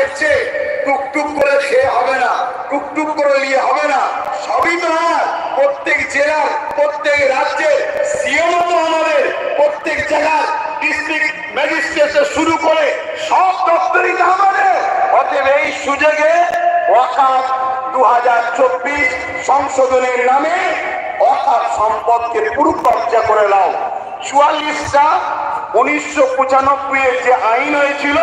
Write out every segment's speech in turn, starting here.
এর চেয়ে টুকটুক করে খেয়ে হবে না, টুকটুক করে নিয়ে হবে না। সবই তো আমার, প্রত্যেক জেলার, প্রত্যেক রাজ্যের সিএম তো আমাদের, প্রত্যেক জেলার ডিস্ট্রিক্ট ম্যাজিস্ট্রেটে শুরু করে সব দপ্তরই তো আমাদের। অতএব এই সুযোগে ওয়াকাত দু হাজার চব্বিশ সংশোধনের নামে অর্থাৎ সম্পদকে পুরুকব্জা করে নাও। চুয়াল্লিশটা উনিশশো পঁচানব্বই যে আইন হয়েছিল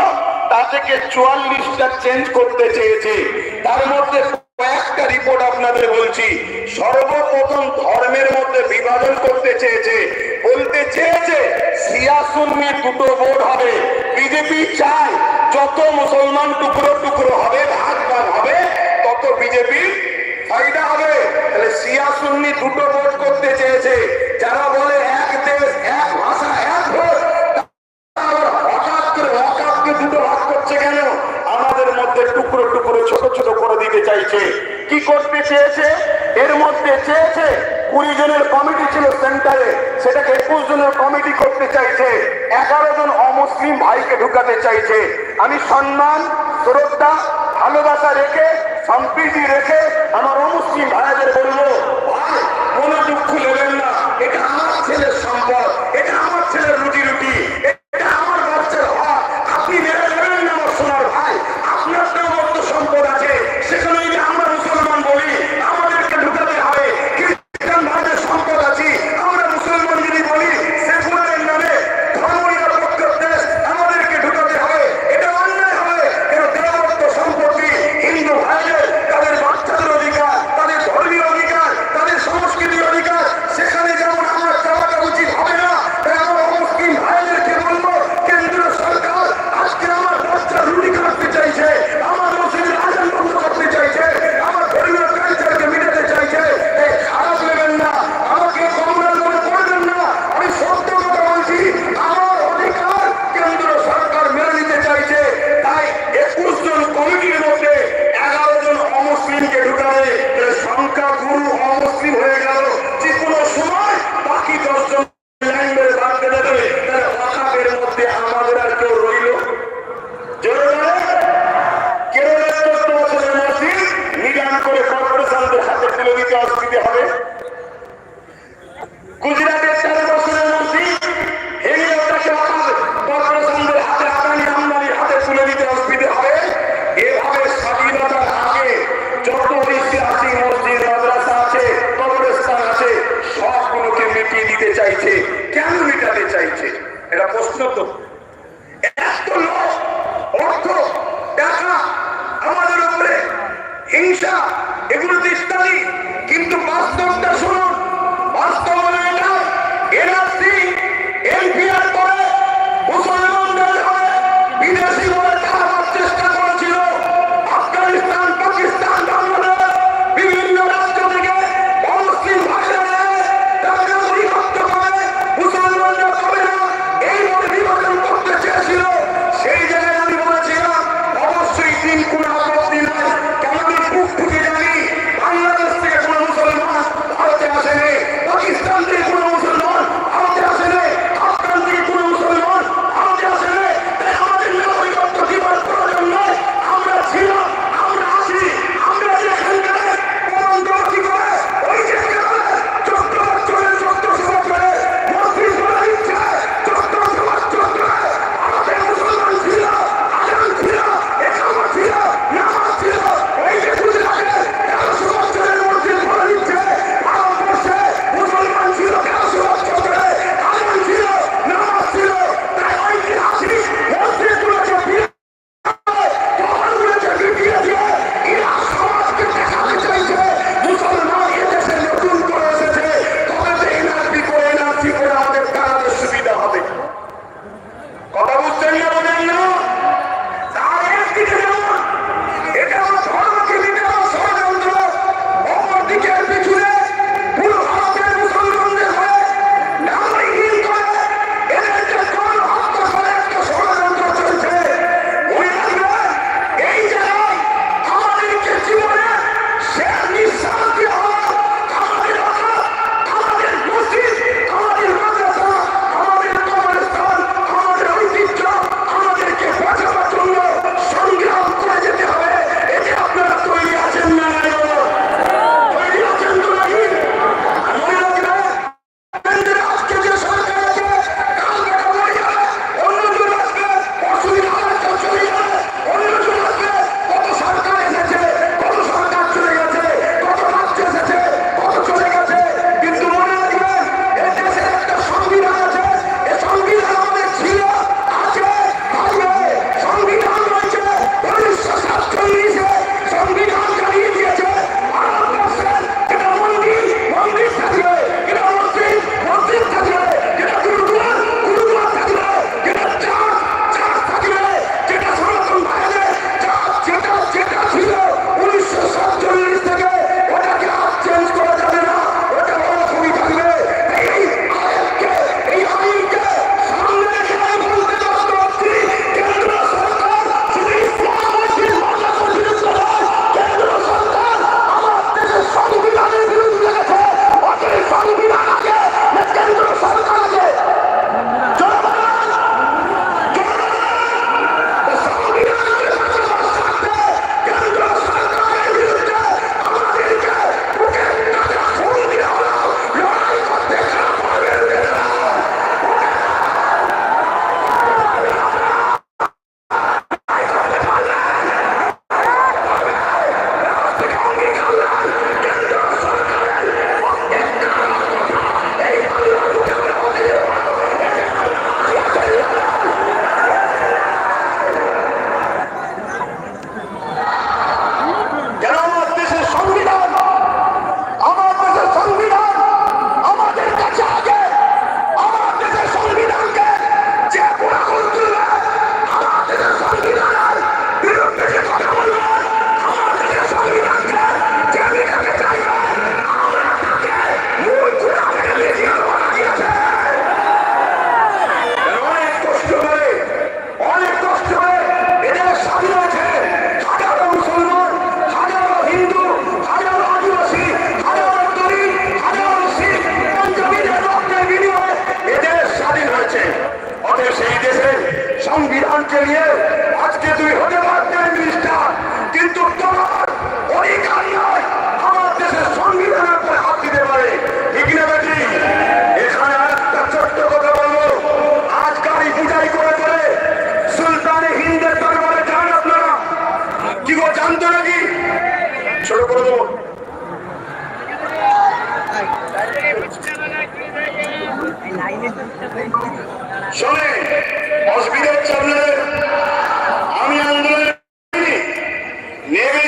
তা থেকে চুয়াল্লিশটা চেঞ্জ করতে চেয়েছে। তার মধ্যে কয়েকটা রিপোর্ট আপনাদের বলছি। সর্বপ্রথম ধর্মের মধ্যে বিভাজন করতে চেয়েছে। বলতে চেয়েছে সিয়া দুটো বোর্ড হবে। বিজেপি চায়, যত মুসলমান টুকরো টুকরো হবে, ভাগ ভাগ হবে, তত বিজেপির ফাইদা হবে। তাহলে সিয়াসুন্নি দুটো বোর্ড করতে চেয়েছে। যারা চাইছে। আমি সম্মান শ্রদ্ধা ভালোবাসা রেখে সম্প্রীতি রেখে আমার অমুসলিম ভাইদের বলব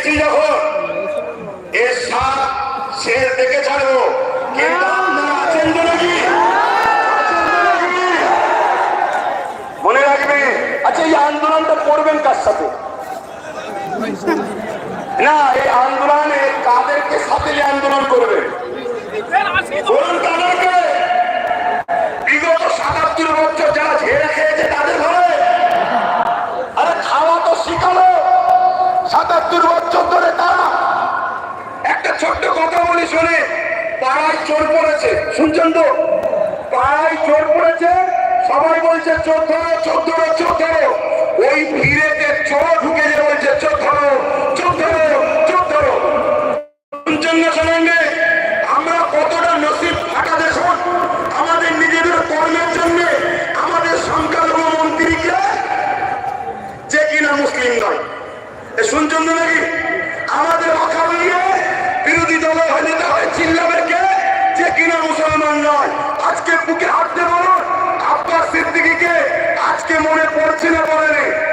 এসছি যখন, এর সাপ শের দেখে ছাড়বো। মনে রাখবে আচ্ছা এই আন্দোলনটা করবেন কার সাথে? না, এই আন্দোলনে কাদেরকে সাথে আন্দোলন করবে কাদেরকে। বিগত সাতাত্তর বছর যারা ঝেড়ে খেয়েছে তাদের ঘরে, আরে খাওয়া তো শিখালো। সাতাত্তর বছর শুনে পাড়ায় চোর পড়েছে। শুনছেন তো? পাড়ায় চোর পড়েছে, সবাই বলছে, চোর ধরো চোর ধরো চোর ধরো। ওই ভিড়েতে চোর ঢুকে যে বলছে, চোর ধরো চোর ধরো চোর ধরো। শুনছেন না শোনেন বুকে হাঁটতে বলুন আব্বাস সিদ্দিকিকে আজকে মনে পড়ছে না বলেনি।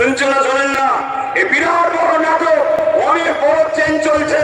শুনছেন না শোনেন না। এ বিরাট বড় নাটক অনেক বড় চেঞ্জ চলছে।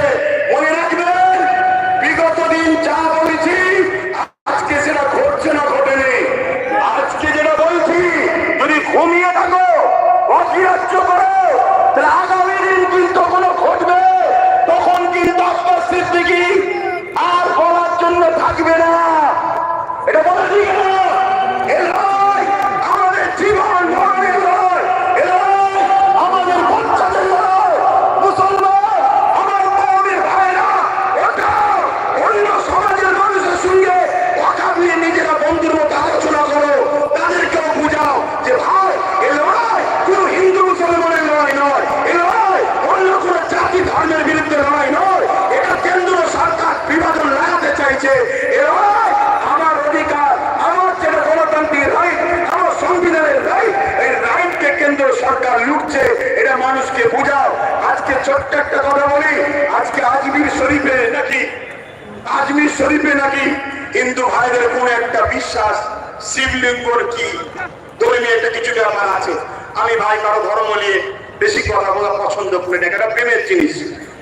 সরকার লুটছে এটা মানুষকে বোঝাও। আজকে ছোট্ট একটা কথা বলি, আজকে আজমির শরীফে নাকি, আজমির শরীফে নাকি হিন্দু ভাইদের কোন একটা বিশ্বাস শিবলিঙ্গর কি? কিছুটা আমার আছে। আমি ভাই কারও ধর্ম নিয়ে বেশি কথা বলা পছন্দ করি না, এটা প্রেমের জিনিস।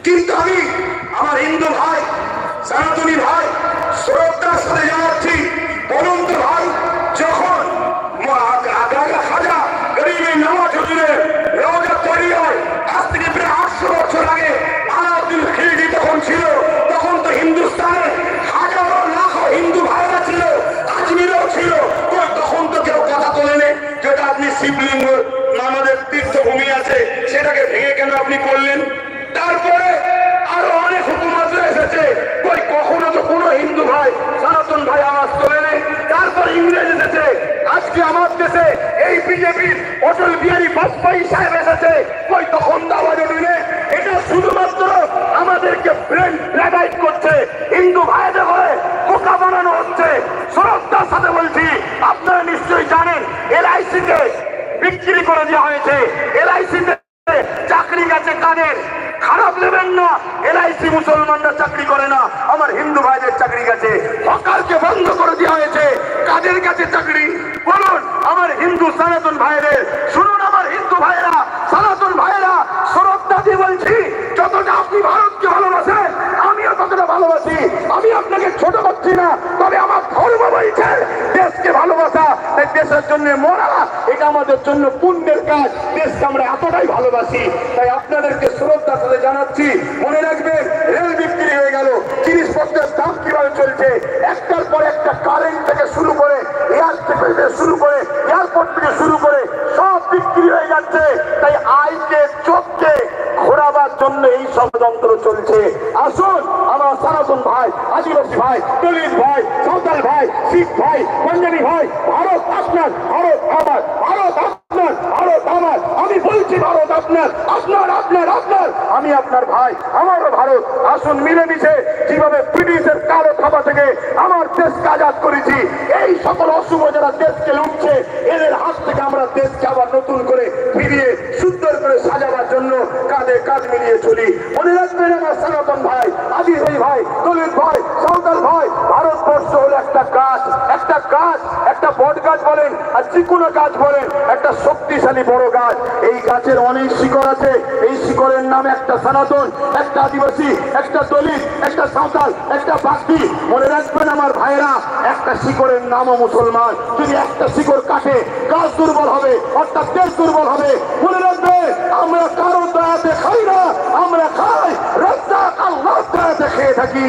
কিন্তু আমি আমার হিন্দু ভাই, সনাতনী ভাই, শ্রদ্ধার সাথে জানাচ্ছি বলুন তো ভাই, যখন শিবলিঙ্গ আমাদের তীর্থভূমি আছে, সেটাকে ভেঙে কেন আপনি করলেন? তারপরে আরও অনেক হুকুমত এসেছে। কই, কখনো তো কোনো হিন্দু ভাই, সনাতন ভাই আওয়াজ তোলেনি তারপর ইংরেজ এসেছে। আজকে আমার দেশে এই বিজেপির অটল বিহারী বাজপেয়ী সাহেব এসেছে। কই, তখন তো আওয়াজ উঠবে এটা শুধুমাত্র আমাদেরকে ব্রেন ড্রাগাইট করছে হিন্দু ভাইদের করে বোকা বানানো হচ্ছে শ্রদ্ধার সাথে বলছি আপনারা নিশ্চয়ই জানেন এলআইসি তে বিক্রি করে দেওয়া হয়েছে। এলআইসি চাকরি গেছে কাদের? খারাপ নেবেন না। এলআইসি মুসলমানরা চাকরি করে না। আমার হিন্দু ভাইদের চাকরি গেছে। হকারকে বন্ধ করে দেওয়া হয়েছে। কাদের কাছে চাকরি? বলুন, আমার হিন্দু সনাতন ভাইদের। শুনুন আমার হিন্দু ভাইরা সনাতন ভাইরা শ্রদ্ধা দিয়ে বলছি, যতটা আপনি ভারতকে ভালোবাসেন, আমিও ততটা ভালোবাসি। আমি আপনাকে ছোট করছি না, তবে আমার ধর্ম বলছে, দেশকে ভালোবাসা। দেশের জন্য মরা, এটা আমাদের জন্য পুণ্যের কাজ দেশকে আমরা এতটাই ভালোবাসি, তাই আপনাদেরকে শ্রদ্ধা করে জানাচ্ছি, মনে রাখবেন, রেল বিক্রি হয়ে গেল, জিনিসপত্রের দাম কীভাবে চলছে, একটার পর একটা কারেন্ট থেকে শুরু করে এয়ার থেকে শুরু করে এয়ারপোর্ট থেকে শুরু করে, সব বিক্রি হয়ে যাচ্ছে, তাই আইকে, চোখকে ঘোরাবার জন্য এই ষড়যন্ত্র চলছে। আসুন, আমার সনাতন ভাই, আদিবাসী ভাই, দলিত ভাই, সাঁওতাল ভাই, শিখ ভাই, পাঞ্জাবি ভাই, ভারত আপনার ভারত আপনার ভারত আমার আমি বলছি ভারত আপনার আপনার আপনার আপনার আমি আপনার ভাই আমারও ভারত, আসুন মিলেমিশে যেভাবে ব্রিটিশের কালো থাবা থেকে আমার দেশকে আজাদ করেছি, এই সকল অশুভ যারা দেশকে লুটছে, এদের হাত থেকে আমরা দেশকে আবার নতুন করে ফিরিয়ে সুন্দর করে সাজাবার জন্য কাঁধে কাঁধ মিলিয়ে চলি। মনে রাখবেন আমার সনাতন ভাই আদিবাসী ভাই দলিত ভাই সাঁওতাল ভাই ভারতবর্ষ হলো একটা গাছ একটা গাছ, একটা বট গাছ বলেন, আর যে কোনো গাছ বলেন, একটা শক্তিশালী বড় গাছ। এই গাছের অনেক শিকড় আছে। এই শিকড়ের নাম একটা সনাতন, একটা আদিবাসী, একটা দলিত, একটা সাঁওতাল, একটা বাগদি মনে রাখবেন আমার ভাইরা একটা শিকড়ের নামও মুসলমান। যদি একটা শিকড় কাটে, গাছ দুর্বল হবে, অর্থাৎ দেশ দুর্বল হবে। মনে রাখবে আমরা কারও দয়াতে খাই না, আমরা খাই। রাজ্জাক আল্লাহ দয়াতে খেয়ে থাকি।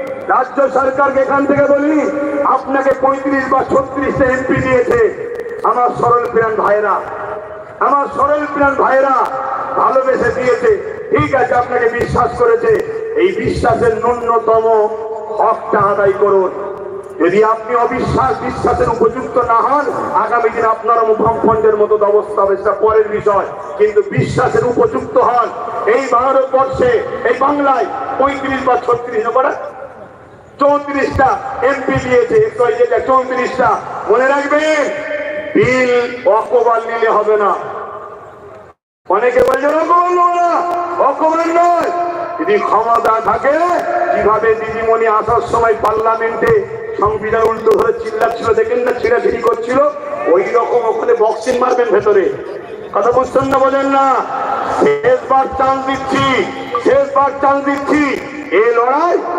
রাজ্য সরকারকে এখান থেকে বলি আপনাকে পঁয়ত্রিশ বা ছত্রিশটা এমপি দিয়েছে আমার সরল প্রাণ ভাইরা আমার সরল প্রাণ ভাইরা ভালোবেসে দিয়েছে। ঠিক আছে, আপনাকে বিশ্বাস করেছে। এই বিশ্বাসের ন্যূনতম হকটা আদায় করুন। যদি আপনি অবিশ্বাস বিশ্বাসের উপযুক্ত না হন, আগামী দিন আপনারা মুখামখণ্ডের মতো অবস্থা হবে সেটা পরের বিষয়। কিন্তু বিশ্বাসের উপযুক্ত হন। এই ভারতবর্ষে, এই বাংলায় পঁয়ত্রিশ বা ছত্রিশ নম্বর চৌত্রিশটা এমপি দিয়েছে চৌত্রিশটা। মনে রাখবেন, বিল অকবাল নিলে হবে না। অনেকে বলছে অকবাল না অকবাল নয়। যদি ক্ষমতা থাকে, কীভাবে দিদিমণি আসার সময় পার্লামেন্টে সংবিধান উল্টো ধরে চিল্লাচ্ছিল, দেখেন না, ছিঁড়াছিড়ি করছিল, ওই রকম ওখানে বক্সিং মারবেন ভেতরে। কথা বুঝছেন না বলেন না? শেষবার চান্স দিচ্ছি, শেষবার চান্স দিচ্ছি। এই লড়াই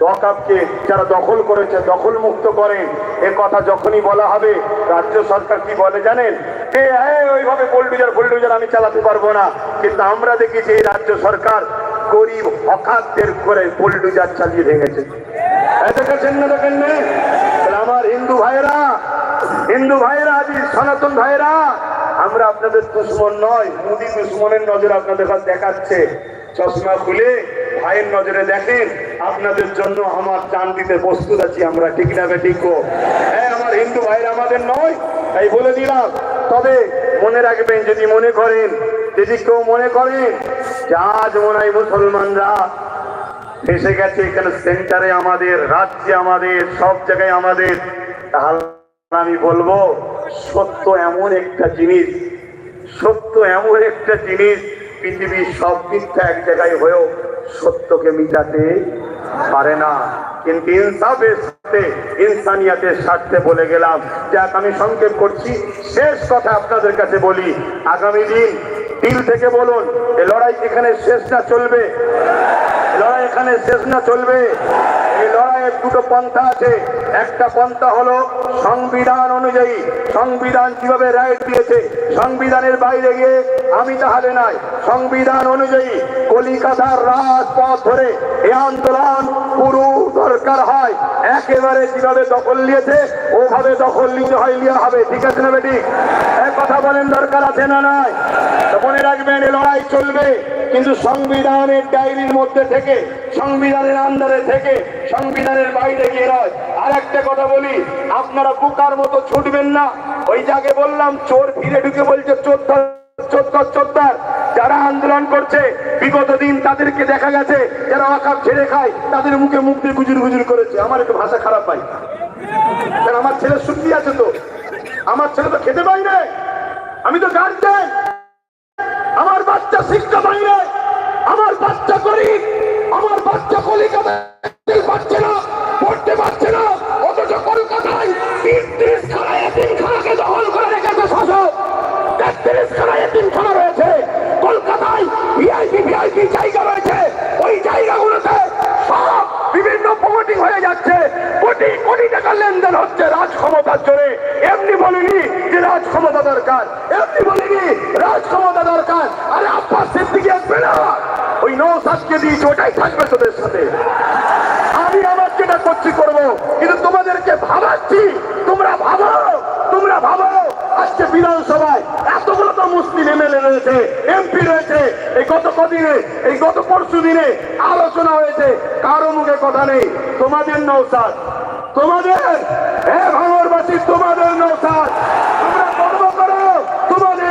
ওয়াকাবকে যারা দখল করেছে দখল মুক্ত করেন এ কথা যখনই বলা হবে, রাজ্য সরকার কি বলে জানেন? এ হ্যাঁ ওইভাবে বোল্ডুজার ফোল্ডুজার আমি চালাতে পারব না। কিন্তু আমরা দেখেছি এই রাজ্য সরকার গরিব হকাতদের করে বোল্ডুজার চালিয়ে ভেঙেছে। দেখেছেন না, দেখেন আমার হিন্দু ভাইরা হিন্দু ভাইরা আজ সনাতন ভাইরা আমরা আপনাদের দুশ্মন নয়, মোদী দুশ্মনের নজর আপনাদের দেখাচ্ছে। চশমা খুলে ভাইয়ের নজরে দেখেন। আপনাদের জন্য আমার চান দিতে প্রস্তুত আছি আমরা, ঠিক না ঠিক হ্যাঁ আমার হিন্দু ভাইয়ের আমাদের নয়, তাই বলে দিলাম তবে মনে রাখবেন, যদি মনে করেন, যদি কেউ মনে করেন যে আজ মনে হয় মুসলমানরা এসে গেছে এখানে সেন্টারে আমাদের, রাজ্যে আমাদের, সব জায়গায় আমাদের, তাহলে আমি বলব, সত্য এমন একটা জিনিস, সত্য এমন একটা জিনিস, পৃথিবীর সব মিথ্যা এক জায়গায় হয়েও সত্যকে মিটাতে পারে না। কিন্তু ইনসাফের সাথে ইনসানিয়াতের স্বার্থে বলে গেলাম। যাক, আমি সংক্ষেপ করছি। শেষ কথা আপনাদের কাছে বলি। আগামী দিন দিল থেকে বলুন, এ লড়াই এখানে শেষ না চলবে? লড়াই এখানে শেষ না চলবে? এই দুটো পন্থা আছে। একটা পন্থা হলো সংবিধান অনুযায়ী। সংবিধান কীভাবে রায় দিয়েছে? সংবিধানের বাইরে গিয়ে আমি তাহলে নাই। সংবিধান অনুযায়ী কলিকাতার রাজপথ ধরে এই আন্দোলন পুরো দরকার হয়। একেবারে যেভাবে দখল নিয়েছে, ওভাবে দখল নিতে হয় লিয়া হবে। ঠিক আছে না বেটি? কথা বলেন দরকার আছে না নাই? মনে রাখবেন, এ লড়াই চলবে। কিন্তু সংবিধানের ডায়েরির মধ্যে থেকে, সংবিধানের আন্ডারে থেকে, সংবিধানের বাইরে গিয়ে নয়। আর একটা কথা বলি, আপনারা বুকার মতো ছুটবেন না। ওই জায়গায় বললাম, চোর ফিরে ঢুকে বলছে, চোর ধর। যারা আন্দোলন করছে, বিগত দিন তাদেরকে দেখা গেছে, যারা অকাপ ছেড়ে খায়, তাদের মুখে মুখ দিয়ে গুজুর গুজুর করেছে। আমার একটু ভাষা খারাপ পাই আমার ছেলে শুদ্ধি আছে তো। আমার ছেলে তো খেতে পাই না। এই গত পরশু দিনে আলোচনা হয়েছে, কারও মুখে কথা নেই। তোমাদের নৌসাদ তোমাদের ভাঙরবাসী, তোমাদের তোমরা গর্ব করো, তোমাদের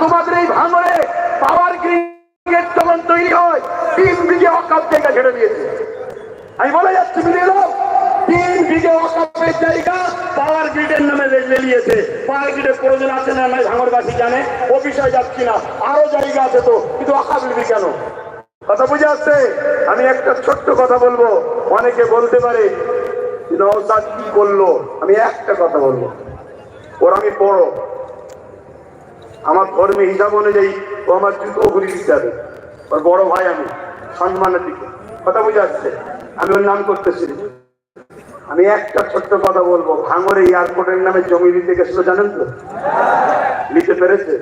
তোমাদের এই ভাঙরে পাওয়ার তৈরি হয়, তিন বিঘে অকাপ জায়গা ছেড়ে দিয়েছে। আমি বলে যাচ্ছি মিলিয়ে তিন বিঘে জায়গা পাওয়ার গ্রিডের নামে লেলিয়েছে পাওয়ার গ্রিডের প্রয়োজন আছে না নাই, ভাঙরবাসী জানে। ও বিষয়ে যাচ্ছি না, আরও জায়গা আছে তো, কিন্তু লিবি কেন? কথা বুঝে আসছে? আমি একটা ছোট্ট কথা বলব, অনেকে বলতে পারে কি করল? আমি একটা কথা বলব। ওর আমি বড়। আমার ধর্মে হিসাব অনুযায়ী ও আমার জুতো ঘুরি দিতে হবে। ওর বড় ভাই আমি, সম্মানের দিকে। কথা বুঝে আসছে? আমি ওর নাম করতেছি। আমি একটা ছোট্ট কথা বলব ভাঙরে এয়ারপোর্টের নামে জমি দিতে গেছিল, জানেন তো? নিতে পেরেছে?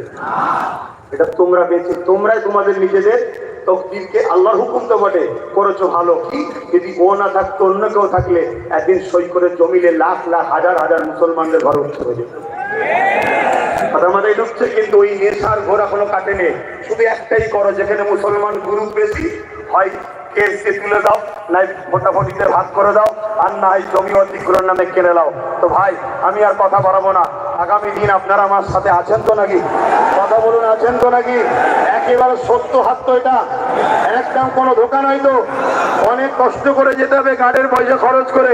এটা তোমরা বেঁচে, তোমরাই তোমাদের নিজেদের তকদিরকে আল্লাহর হুকুম তো বটে। করেছ ভালো, কি? যদি ও না থাকতো, অন্য কেউ থাকলে একদিন সই করে জমিলে লাখ লাখ, হাজার হাজার মুসলমানদের ঘর উঠতে হয়ে যেত। কথা মাথায় ঢুকছে, কিন্তু ওই নেশার ঘোরা কোনো কাটেনি শুধু একটাই করো, যেখানে মুসলমান গ্রুপ বেশি হয়। কেসকে তুলে দাও নাই ভোটাভুটিতে ভাগ করে দাও, আর না হয় জমি অধিগ্রহণ নামে কেড়ে দাও তো ভাই, আমি আর কথা বাড়াবো না। আগামী দিন আপনারা আমার সাথে আছেন তো নাকি? কথা বলুন, আছেন তো নাকি? একেবারে সত্য হাত তো এটা। একদম কোনো দোকান হয়তো অনেক কষ্ট করে যেতে হবে গার্ডের পয়সা খরচ করে।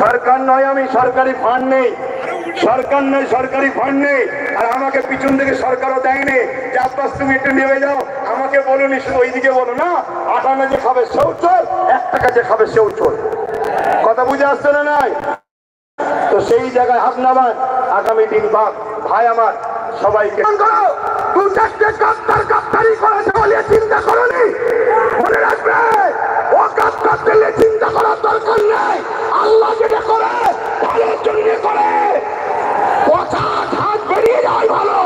সরকার নয় আমি, সরকারি ফান্ড নেই। সরকার নেই, সরকারি ফান্ড নেই। আর আমাকে পিছন থেকে সরকারও দেয়নি। যে আব্বাস তুমি একটু নেমে যাও। আমাকে বলুনি, শুধু ওইদিকে বলো না, আটানা যে খাবে সেও চোর, এক টাকা যে খাবে সেও চোর। কথা বুঝে আসছে না নাই? তো সেই জায়গায় হাত নামান, আগামী দিন বাপ ভাই আমার, সবাইকে চিন্তা চিন্তা করার দরকার নেই। আল্লাহ যেটা করে ভালোর জন্য করে কথা হাত যায় ভালো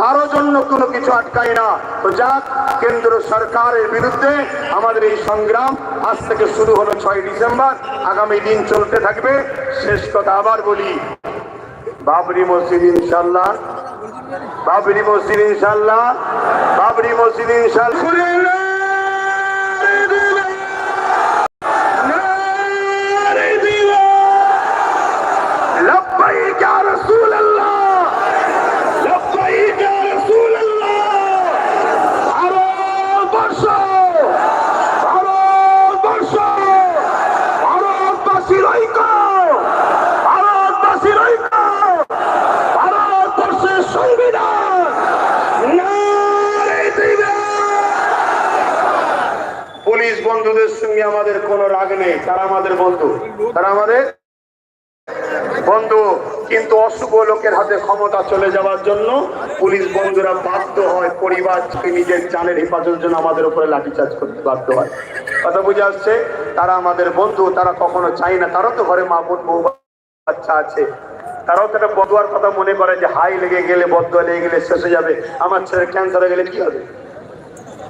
কারও জন্য কোনো কিছু আটকায় না। তো যাক, কেন্দ্র সরকারের বিরুদ্ধে আমাদের এই সংগ্রাম আজ থেকে শুরু হলো ছয় ডিসেম্বর। আগামী দিন চলতে থাকবে। শেষ কথা আবার বলি, বাবরি মসজিদ ইনশাল্লাহ বাবরি মসজিদ ইনশাল্লাহ বাবরি মসজিদ ইনশাল্লাহ হাতে ক্ষমতা চলে যাওয়ার জন্য পুলিশ বন্ধুরা বাধ্য হয়, পরিবারকে নিজের জানের হেফাজতের জন্য আমাদের উপরে লাঠিচার্জ করতে বাধ্য হয়। কথা বুঝে আসছে? তারা আমাদের বন্ধু, তারা কখনো চাই না। তারা তো ঘরে মা বোন, বউ, বাচ্চা আছে। তারাও তো একটা বদুয়ার কথা মনে করে যে, হাই লেগে গেলে, বদুয়া লেগে গেলে শেষ হয়ে যাবে। আমার ছেলে ক্যান্সার হয়ে গেলে কি হবে?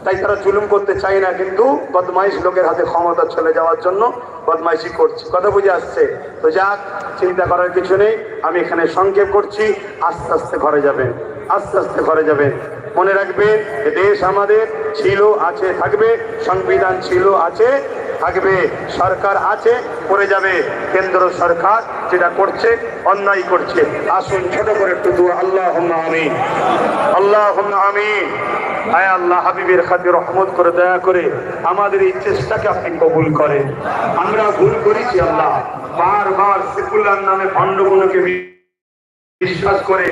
তাই তারা জুলুম করতে চায় না, কিন্তু বদমাইশ লোকের হাতে ক্ষমতা চলে যাওয়ার জন্য বদমাইশি করছে। কথা বুঝে আসছে? তো যাক, চিন্তা করার কিছু নেই, আমি এখানে সংক্ষেপ করছি। আস্তে আস্তে ঘরে যাবেন, আস্তে আস্তে ঘরে যাবেন। মনে রাখবেন দেশ আমাদের, ছিল, আছে, থাকবে, সংবিধান ছিল, আছে, থাকবে, সরকার আছে করে যাবে, কেন্দ্র সরকার যেটা করছে, অন্যায় করছে। আসুন, ছোট করে একটু দূর আল্লাহ আমিন। আল্লাহ আমিন। আয় আল্লাহ হাবিবের খাতে রহমত করে দয়া করে আমাদের এই চেষ্টাকে আপনি কবুল করেন। আমরা ভুল করেছি আল্লাহ। বারবার সেকুলার নামে ভণ্ডগুলোকে বিশ্বাস করে,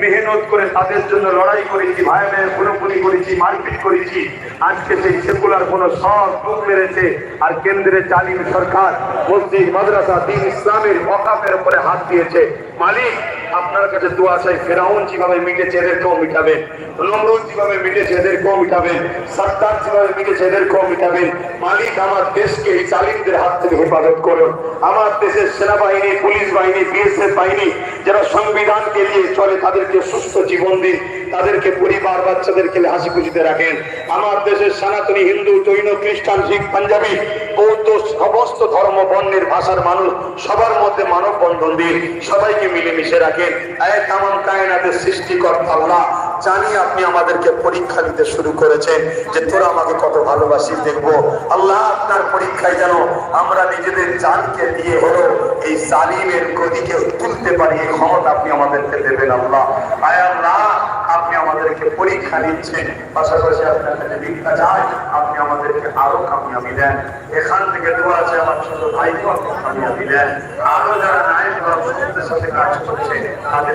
মেহনত করে তাদের জন্য লড়াই করেছি ভাই ভাইয়ের খুনোখুনি করেছি, মারপিট করেছি। আজকে সেই সেকুলার কোন সব ডুব মেরেছে আর কেন্দ্রের জালিম সরকার মসজিদ, মাদ্রাসা, দিন ইসলামের অকাপের উপরে হাত দিয়েছে। মালিক, আপনার কাছে দোয়া চাই, ফেরাউন যেভাবে মিটেছে এদেরকেও মিটাবেন নমরুদ যেভাবে মিটেছে এদেরকেও মিটাবেন সত্তার যেভাবে মিটেছে এদেরকেও মিটাবেন মালিক আমার দেশকে এই চালিমদের হাত থেকে হেফাজত করুন। আমার দেশের সেনাবাহিনী, পুলিশ বাহিনী, বিএসএফ বাহিনী, যারা সংবিধানকে নিয়ে চলে, তাদেরকে সুস্থ জীবন দিন। তাদেরকে পরিবার বাচ্চাদেরকে হাসি খুশিতে রাখেন। আমার দেশের সনাতনী হিন্দু, জৈন, খ্রিস্টান, শিখ, পাঞ্জাবি, বৌদ্ধ, সমস্ত ধর্ম, বর্ণের ভাষার মানুষ সবার মধ্যে মানব বন্ধন দিন। সবাইকে মিলেমিশে রাখেন। এক এমন কায়নাতের সৃষ্টিকর্তা আল্লাহ জানি আপনি আমাদেরকে পরীক্ষা নিতে শুরু করেছেন যে তোরা আমাকে কত ভালোবাসি, দেখব। আল্লাহ আপনার পরীক্ষায় যেন আমরা নিজেদের জানকে দিয়ে হলো এই জালিমের গদিকে তুলতে পারি, এই ক্ষমতা আপনি আমাদেরকে দেবেন আল্লাহ। আয় আল্লাহ আপনি আমাদেরকে পরীক্ষা নিচ্ছেন পাশাপাশি আপনার কাছে ভিক্ষা চাই আপনি আমাদেরকে আরও কামিয়াবি দেন। এখান থেকে দোয়া আছে আমার ছোট ভাইকে আপনি কামিয়াবি দেন। আরও যারা নাই সত্যের সাথে কাজ করছে তাদের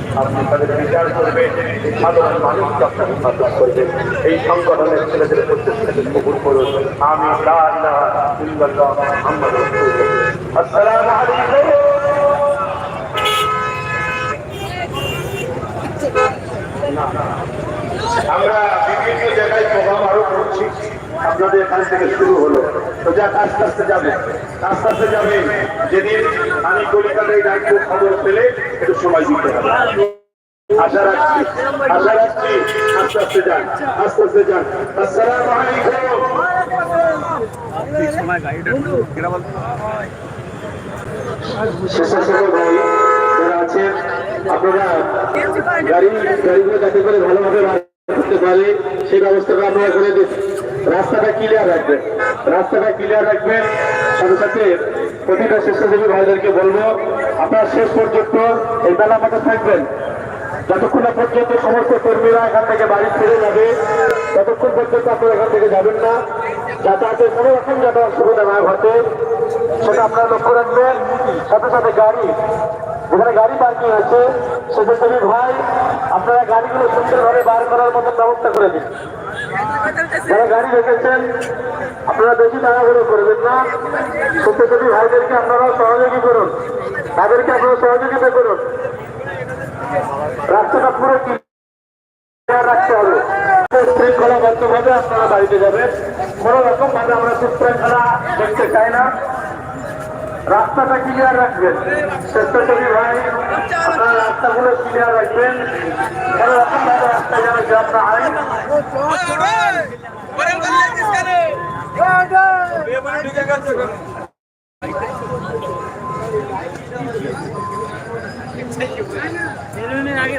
আপনি তাদের বিচার করবেন, সাধারণ মানুষকে আপনাকে সাধন করবেন এই সংগঠনের ছেলেদের প্রত্যেকটাকে কবুল করুন আমি আসসালামু আলাইকুম। আমরা বিভিন্ন জায়গায় প্রোগ্রাম আরও করছি আপনাদের এখান থেকে শুরু হলো। যাক আস্তে আস্তে যাবে। আস্তে আস্তে যাবে। যেদিন আমি কলকাতায় দায়িত্ব খবর পেলে একটু সময় দিতে হবে। আশা রাখছি আশা রাখছি আস্তে আস্তে যান আস্তে আস্তে যান আসসালামু আপনারা গাড়ি গাড়িগুলো যাতে করে ভালোভাবে করতে পারে সেই ব্যবস্থাটা আপনারা করে রাস্তাটা ক্লিয়ার রাখবেন। রাস্তাটা ক্লিয়ার রাখবেন। সাথে সাথে প্রতিটা স্বেচ্ছাসেবী ভাইদেরকে বলব, আপনারা শেষ পর্যন্ত এই মাঠে থাকবেন। যতক্ষণ না পর্যন্ত সমস্ত কর্মীরা এখান থেকে বাড়ি ফিরে যাবে, ততক্ষণ পর্যন্ত আপনারা এখান থেকে যাবেন না। যাতায়াতের কোনো রকম যাতে অসুবিধা না ঘটে। সেটা আপনারা লক্ষ্য রাখবেন। সাথে সাথে গাড়ি যেখানে গাড়ি পার্কিং আছে সেক্ষেত্রে ভাই, আপনারা গাড়িগুলো সুন্দরভাবে বার করার মতো ব্যবস্থা করে দিন। যারা গাড়ি রেখেছেন, আপনারা বেশি তাড়াহুড়ো করবেন না। সত্যি ভাইদেরকে আপনারা সহযোগী করুন। তাদেরকে আপনারা সহযোগিতা করুন। রাস্তাটা পুরো রাখতে হবে। শৃঙ্খলাবদ্ধভাবে আপনারা বাড়িতে যাবেন। কোনো রকম ভাবে আমরা সুশৃঙ্খলা দেখতে চাই না। রাস্তাটা ক্লিয়ার রাখবেন। স্বেচ্ছাসেবী ভাই, আপনারা রাস্তাগুলো ক্লিয়ার রাখবেন। কোনো রাস্তা যেন জ্যাম না হয় আগে